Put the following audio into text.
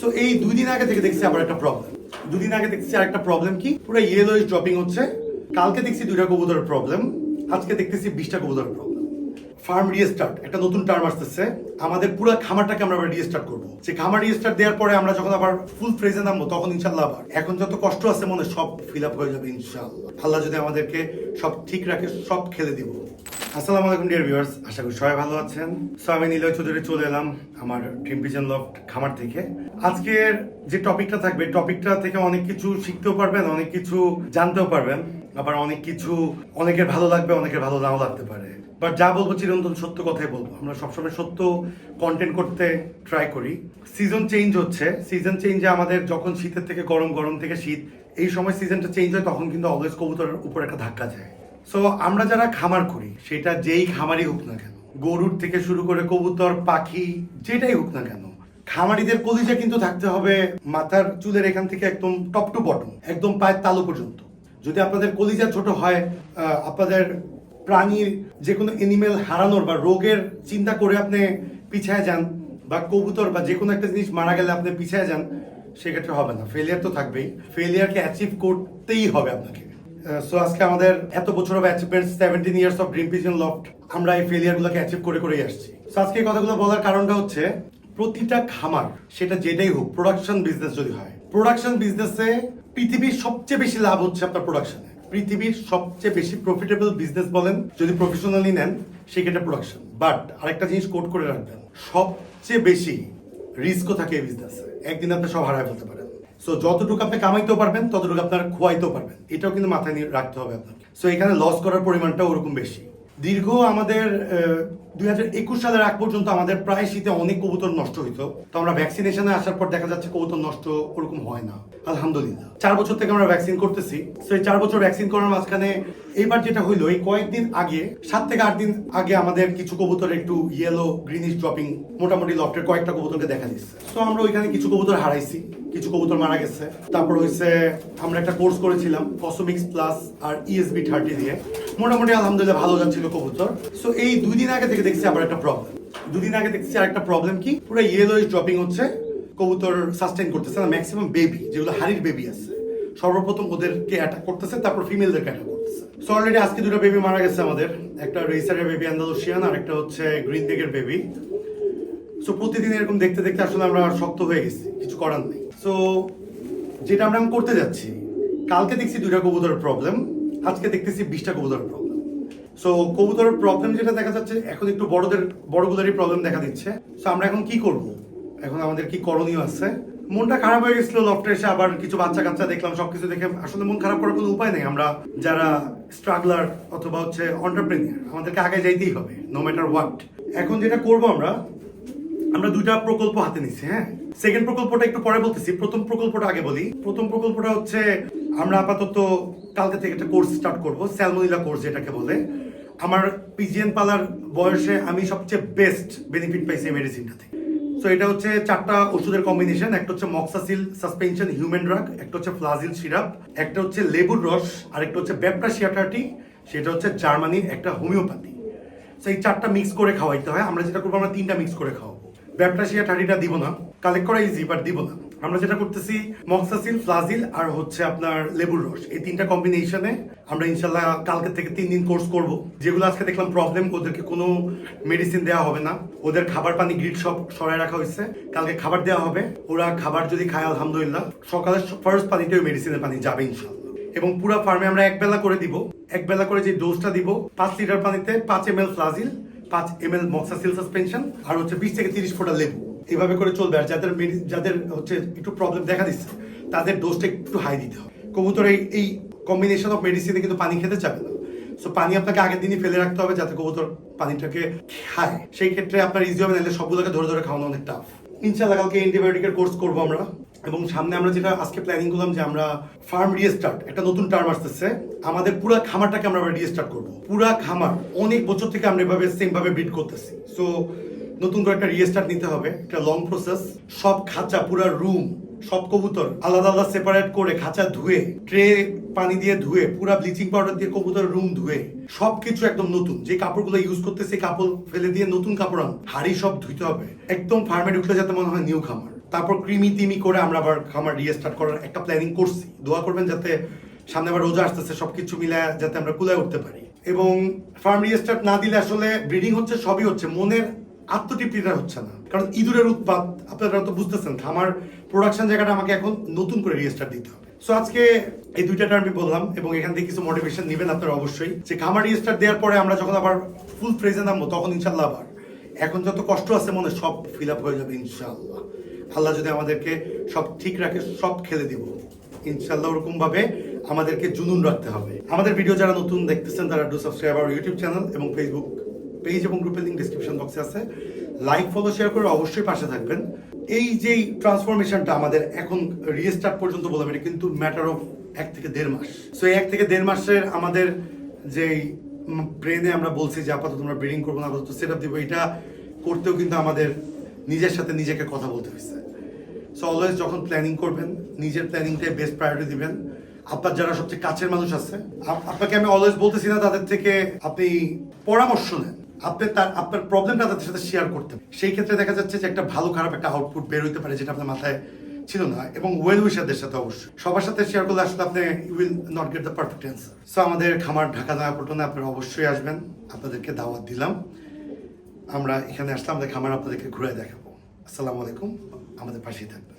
So এই দুই দিন আগে থেকে দেখছি আবার একটা প্রবলেম দুদিন আগে দেখছি আর একটা প্রবলেম কি? পুরো ইয়েলো ড্রপিং হচ্ছে। কালকে দেখছি দুইটা কবুতরের প্রবলেম আজকে দেখতেছি বিশটা কবুতরের প্রবলেম ফার্ম রিস্টার্ট একটা নতুন টার্ম আসতেছে। আমাদের পুরো খামারটাকে আমরা আবার রিস্টার্ট করব। যে খামার রিস্টার্ট দেওয়ার পরে আমরা যখন আবার ফুল ফ্রেজে নামবো, তখন ইনশাল্লাহ আবার। এখন যত কষ্ট আছে মনে সব ফিল আপ হয়ে যাবে ইনশাল্লাহ আল্লাহ যদি আমাদেরকে সব ঠিক রাখে, সব খেলে দিব। আসসালামু আলাইকুম ডিয়ার ভিউয়ার্স আশা করি সবাই ভালো আছেন। সো আমি নিলয় চৌধুরী চলে এলাম আমার ড্রিম ভিজন লফট খামার থেকে। আজকের যে টপিকটা থাকবে টপিকটা থেকে অনেক কিছু শিখতেও পারবেন, অনেক কিছু জানতেও পারবেন। আবার অনেক কিছু, অনেকের ভালো লাগবে, অনেকের ভালো নাও লাগতে পারে। বাট যা বলব চিরন্তন সত্য কথাই বলব। আমরা সবসময় সত্য কন্টেন্ট করতে ট্রাই করি। সিজন চেঞ্জ হচ্ছে। সিজন চেঞ্জে আমাদের যখন শীতের থেকে গরম গরম থেকে শীত, এই সময় সিজনটা চেঞ্জ হয়, তখন কিন্তু অলওয়েজ কবুতরের উপর একটা ধাক্কা যায়। সো আমরা যারা খামার করি, সেটা যেই খামারই হোক না কেন, গরুর থেকে শুরু করে কবুতর, পাখি, যেটাই হোক না কেন, খামারিদের কলিজা কিন্তু থাকতে হবে মাথার চুলের এখান থেকে একদম টপ টু বটম একদম পায়ের তালু পর্যন্ত। যদি আপনাদের কলিজা ছোট হয় আপনাদের প্রাণীর যে কোনো এনিমেল হারানোর বা রোগের চিন্তা করে আপনি পিছায় যান বা কবুতর বা যে কোনো একটা জিনিস মারা গেলে আপনি পিছায় যান, সেক্ষেত্রে হবে না। ফেলিয়ার তো থাকবেই। ফেলিয়ারকে অ্যাচিভ করতেই হবে আপনাকে। সো আজকে আমাদের এত বছর of achievement seventeen years of dream pigeon loft আমরা এই ফেলিয়ারগুলোকে অ্যাচিভ করে, করেই আসছি। সো আজকে এই কথাগুলো বলার কারণটা হচ্ছে, প্রতিটা খামার, সেটা যেটাই হোক প্রোডাকশন বিজনেস যদি হয় প্রোডাকশন বিজনেসে পৃথিবীর সবচেয়ে বেশি লাভ হচ্ছে আপনার প্রোডাকশনে পৃথিবীর সবচেয়ে বেশি প্রফিটেবল বিজনেস বলেন, যদি প্রফেশনালি নেন সেক্ষেত্রে প্রোডাকশন বাট আরেকটা জিনিস কোট করে রাখবেন, সবচেয়ে বেশি রিস্কও থাকে এই বিজনেসে একদিন আপনি সব হারায় ফেলতে পারেন। সো যতটুকু আপনি কামাইতেও পারবেন, ততটুকু আপনার খোয়াইতেও পারবেন। এটাও কিন্তু মাথায় নিয়ে রাখতে হবে আপনাকে। সো এখানে লস করার পরিমাণটা ওরকম বেশি। দীর্ঘ আমাদের দুই হাজার একুশ সালের আগ পর্যন্ত আমাদের প্রায় শীতে অনেক কবুতর নষ্ট হইতো। তো আমরা ভ্যাকসিনেশনে আসার পর দেখা যাচ্ছে কবুতর নষ্ট ওরকম হয় না। আলহামদুলিল্লাহ। চার বছর থেকে আমরা ভ্যাকসিন করতেছি। তো এই চার বছর ভ্যাকসিন করার মাঝখানে এইবার যেটা হইল, এই কয়েকদিন আগে, সাত থেকে আট দিন আগে আমাদের কিছু কবুতর একটু ইয়েলো গ্রিনিশ ড্রপিং মোটামুটি লফটের কয়েকটা কবুতরকে দেখা দিচ্ছে। তো আমরা ওইখানে কিছু কবুতর হারাইছি। কিছু কবুতর মারা গেছে। তারপর হয়েছে আমরা একটা কোর্স করেছিলাম কসমিক্স প্লাস আর E ইএসবি থার্টি দিয়ে। মোটামুটি আলহামদুলিল্লাহ ভালো যাচ্ছিল কবুতর। সো এই দুই দিন আগে থেকে দেখছি আবার একটা প্রবলেম দুদিন আগে দেখছি আরেকটা প্রবলেম কি? পুরো ইয়েলো ড্রপিং হচ্ছে, কবুতর সাস্টেন করতেছে না ম্যাক্সিমাম বেবি যেগুলো হাড়ির বেবি আছে। সর্বপ্রথম ওদেরকে অ্যাটাক করতেছে, তারপর ফিমেলদেরকে অ্যাটাক করতেছে। সো অলরেডি আজকে দুটো বেবি মারা গেছে আমাদের। একটা রেসারের বেবি আন্দালুসিয়ান আর একটা হচ্ছে গ্রিন ডেগের বেবি সো প্রতিদিন এরকম দেখতে দেখতে আসলে আমরা শক্ত হয়ে গেছি, কিছু করার নেই। সো যেটা আমরা করতে যাচ্ছি, কালকে দেখছি দুইটা কবুতরের প্রবলেম আজকে দেখতেছি বিশটা কবুতরের প্রবলেম সো কবুতরের প্রবলেম যেটা দেখা যাচ্ছে, এখন একটু বড়দের, বড়গুলোরই প্রবলেম দেখা দিচ্ছে। সো আমরা এখন কি করব? এখন আমাদের কি করণীয় আছে? মনটা খারাপ হয়ে গেছিল লফটে এসে আবার কিছু বাচ্চা কাচ্চা দেখলাম, সবকিছু দেখে আসলে মন খারাপ করার কোনো উপায় নেই। আমরা যারা স্ট্রাগলার অথবা হচ্ছে অন্টারপ্রেনিয়ার আমাদেরকে আগে যাইতেই হবে নো ম্যাটার হোয়াট এখন যেটা করব আমরা আমরা দুইটা প্রকল্প হাতে নিচ্ছি হ্যাঁ? সেকেন্ড প্রকল্পটা একটু পরে বলতেছি। প্রথম প্রকল্পটা আগে বলি। প্রথম প্রকল্পটা হচ্ছে আমরা আপাতত কালকে থেকে একটা কোর্স স্টার্ট করব স্যালমোনিলা কোর্স যেটাকে বলে। আমার পিজিএন পালার বয়সে আমি সবচেয়ে বেস্ট বেনিফিট পাইছি এই মেডিসিনটা থেকে। সো এটা হচ্ছে চারটা ওষুধের কম্বিনেশন একটা হচ্ছে মক্সাসিল সাসপেনশন হিউম্যান ড্রাগ একটা হচ্ছে ফ্লাজিল সিরাপ একটা হচ্ছে লেবুর রস আর একটা হচ্ছে ব্যাপটাশিয়াটাটি সেটা হচ্ছে জার্মানির একটা হোমিওপ্যাথি তো এই চারটা মিক্স করে খাওয়াইতে হয়। আমরা যেটা করব, আমরা তিনটা মিক্স করে খাওয়াবো। ব্যাপটাশিয়া ঠাড়িটা দিব না কালেক্ট করা ইজি বাট দিব না। আমরা যেটা করতেছি ফ্লাজিল আর হচ্ছে আপনার লেবুর রস। এই তিনটা কম্বিনেশনে আমরা ইনশাল্লাহ কালকে থেকে তিন দিন কোর্স করব। যেগুলো আজকে দেখলাম প্রবলেম ওদেরকে কোনো মেডিসিন দেওয়া হবে না। ওদের খাবার পানি গ্রিড সব সরাই রাখা হয়েছে। কালকে খাবার দেওয়া হবে। ওরা খাবার যদি খায়, আলহামদুলিল্লাহ। সকালে ফার্স্ট পানিতে ওই মেডিসিনের পানি যাবে ইনশাল্লাহ। এবং পুরো ফার্মে আমরা এক বেলা করে দিব। এক বেলা করে যে ডোজটা দিব, পাঁচ লিটার পানিতে পাঁচ এম এল ফ্লাজিল পাঁচ এম এল মক্সাসিল সাসপেনশন আর হচ্ছে বিশ থেকে তিরিশ ফোঁটা লেবু। এভাবে করে চলবে আর যাদের যাদের হচ্ছে একটু প্রবলেম দেখা দিচ্ছে, তাদের ডোজটা একটু হাই দিতে হবে। কবুতর এই কম্বিনেশন অফ মেডিসিনে কিন্তু পানি খেতে চাবে না। সো পানি আপনাকে আগের দিনই ফেলে রাখতে হবে যাতে কবুতর পানিটাকে খায়। সেই ক্ষেত্রে আপনার ইজি হবে, নাহলে সবগুলোকে ধরে ধরে খাওয়ানো অনেক টাফ ইনশাল্লাহ কালকে অ্যান্টিবায়োটিকের কোর্স করব আমরা। এবং সামনে আমরা যেটা আজকে প্ল্যানিং করলাম যে আমরা ফার্ম রিস্টার্ট একটা নতুন টার্ম আসতেছে। আমাদের পুরো খামারটাকে আমরা রিস্টার্ট করব। পুরা খামার, অনেক বছর থেকে আমরা এভাবে সেম ভাবে বিট করতেছি। সো নতুন করে একটা রিস্টার্ট নিতে হবে, একটা লং প্রসেস সব খাঁচা, পুরা রুম সব কবুতর আলাদা আলাদা সেপারেট করে খাঁচা ধুয়ে ট্রে পানি দিয়ে ধুয়ে, পুরা ব্লিচিং পাউডার দিয়ে কবুতর রুম ধুয়ে, সবকিছু একদম নতুন। যে কাপড়গুলো ইউজ করতে সেই কাপড় ফেলে দিয়ে নতুন কাপড় হাড়ি সব ধুইতে হবে। একদম ফার্মে ঢুকলে যাতে মনে হয় নিউ খামার। তারপর ক্রিমি তিমি করে আমরা আবার খামার রিস্টার্ট করার একটা প্ল্যানিং করছি। দোয়া করবেন যাতে সামনে আবার রোজা আসতেছে, সবকিছু মিলে যাতে আমরা কুলায় উঠতে পারি। এবং ফার্ম রিস্টার্ট না দিলে আসলে ব্রিডিং হচ্ছে, সবই হচ্ছে। মনের আত্মতৃপ্তিটা হচ্ছে না। কারণ ইঁদুরের উৎপাত, আপনারা তো বুঝতেছেন, খামার প্রোডাকশন জায়গাটা আমাকে এখন নতুন করে রিস্টার্ট দিতে হবে। সো আজকে এই দুইটা টার্মই বললাম এবং এখান থেকে কিছু মোটিভেশন নেবেন আপনারা অবশ্যই। যে খামার রিস্টার্ট দেওয়ার পরে আমরা যখন আবার ফুল ফ্রেজে নামবো, তখন ইনশাল্লাহ আবার। এখন যত কষ্ট আছে মনে সব ফিল আপ হয়ে যাবে ইনশাআল্লাহ। আল্লাহ যদি আমাদেরকে সব ঠিক রাখে, সব খেলে দিব। ইনশাল্লাহ ওরকম ভাবে আমাদেরকে জুনুন রাখতে হবে। আমাদের ভিডিও যারা নতুন দেখতেছেন, তারা ডু সাবস্ক্রাইব আমার ইউটিউব চ্যানেল এবং ফেসবুক পেজ এবং গ্রুপের লিঙ্ক ডিসক্রিপশন বক্সে আছে। লাইক ফলো শেয়ার করে অবশ্যই পাশে থাকবেন। এই যেই ট্রান্সফরমেশনটা আমাদের এখন রিস্টার্ট পর্যন্ত বললাম, এটা কিন্তু ম্যাটার অফ এক থেকে দেড় মাস। সো এই এক থেকে দেড় মাসের আমাদের যেই ব্রেনে আমরা বলছি যে, আপাতত আমরা ব্রিডিং করব না, আপাতত সেট আপ দিব, এটা করতেও কিন্তু আমাদের নিজের সাথে নিজেকে কথা বলতে হয়েছে। সো অলওয়েজ যখন প্ল্যানিং করবেন, নিজের প্ল্যানিংটাই বেস্ট প্রায়োরিটি দিবেন। আপনার যারা সবচেয়ে কাছের মানুষ আছে আপনাকে আমি অলওয়েজ বলতেছি না তাদের থেকে আপনি পরামর্শ নেন। আপনি তার আপনার প্রবলেমটা তাদের সাথে শেয়ার করতে সেই ক্ষেত্রে দেখা যাচ্ছে যে একটা ভালো খারাপ একটা আউটপুট বের হইতে পারে যেটা আপনার মাথায় ছিল না। এবং ওয়েল উইশারদের সাথে অবশ্যই। সবার সাথে শেয়ার করলে আসলে আপনি will not get the perfect answer so আমাদের খামার ঢাকা নয়া পল্টনে আপনারা অবশ্যই আসবেন। আপনাদেরকে দাওয়াত দিলাম। আমরা এখানে আসলাম আমাদের খামার আপনাদেরকে ঘুরে দেখাবো। আসসালামু আলাইকুম আমাদের পাশেই থাকবেন।